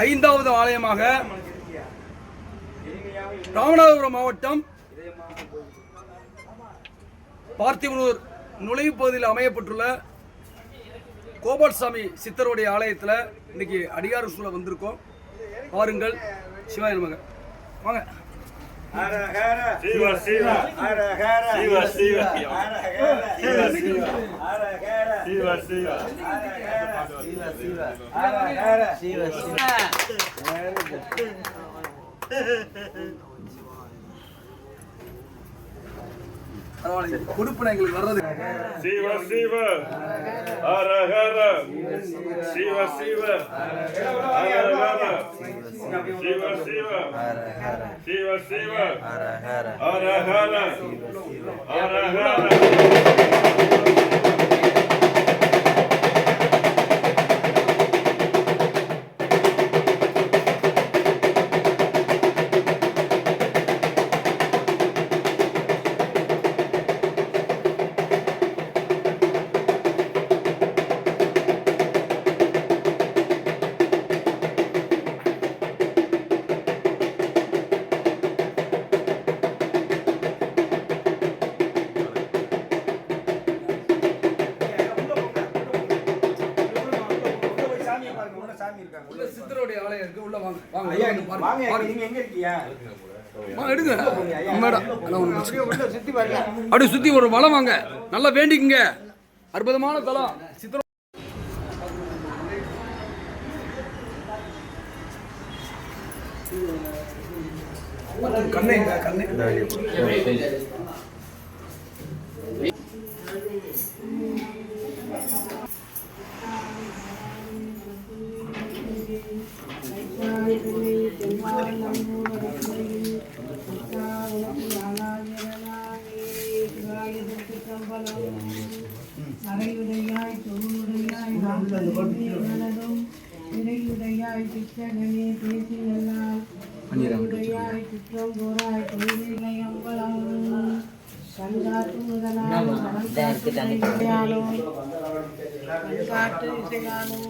ஐந்தாவது ஆலயமாக ராமநாதபுரம் மாவட்டம் பார்த்திபனூர் நுழைவுப் பகுதியில் அமையப்பட்டுள்ள கோபால்சாமி சித்தருடைய ஆலயத்தில் இன்னைக்கு அடியார சூழ வந்திருக்கோம். பாருங்கள் சிவாய நமக. வாங்க. சிவ சிவ. சிவ சிவ. சிவ சிவ பரவாயில்ல கொடுப்பினை எங்களுக்கு வர்றது சிவ சிவ. ஹர ஹர. சிவ சிவ. ஹர ஹர சிவ சிவ. சிவ சிவ ஹர ஹர. ஹர ஹர. உள்ள சித்தருடைய ஆலயம் இருக்கு உள்ள வாங்க வாங்க ஐயா, உள்ள பாருங்க. வாங்க, பாருங்க. நீங்க எங்க இருக்கீங்க? எடுங்க. உள்ள சுத்தி பாருங்க. அப்படியே சுத்தி ஒரு வளம் வாங்க நல்லா வேண்டிக்குங்க அற்புதமான தலம் சித்திர கண்ணை கண்ணை அறையுடையாய் தொழுடையாய் நல்லதும் இறையுடையாய் சித்தகனே பேசி எல்லாம் உடையாய் குற்றம் கோராய் தொழிலை அம்பலம் கண்காட்டு முதலாலும் கண்காட்டு இசையாலும் வயல்காட்டு இசையாலும்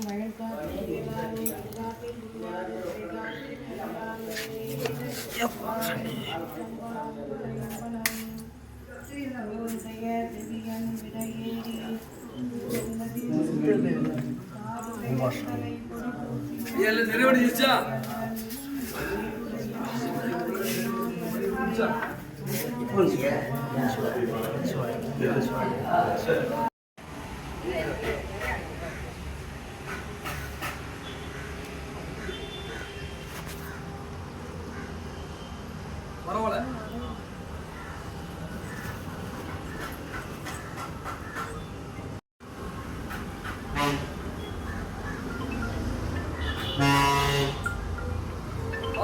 要不啥？你来那那边儿去查？查？碰见？不错，不错，不错，不错。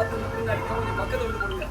பார்த்து பின்னாடி கொஞ்சம் பக்கத்துல வந்து போடுங்க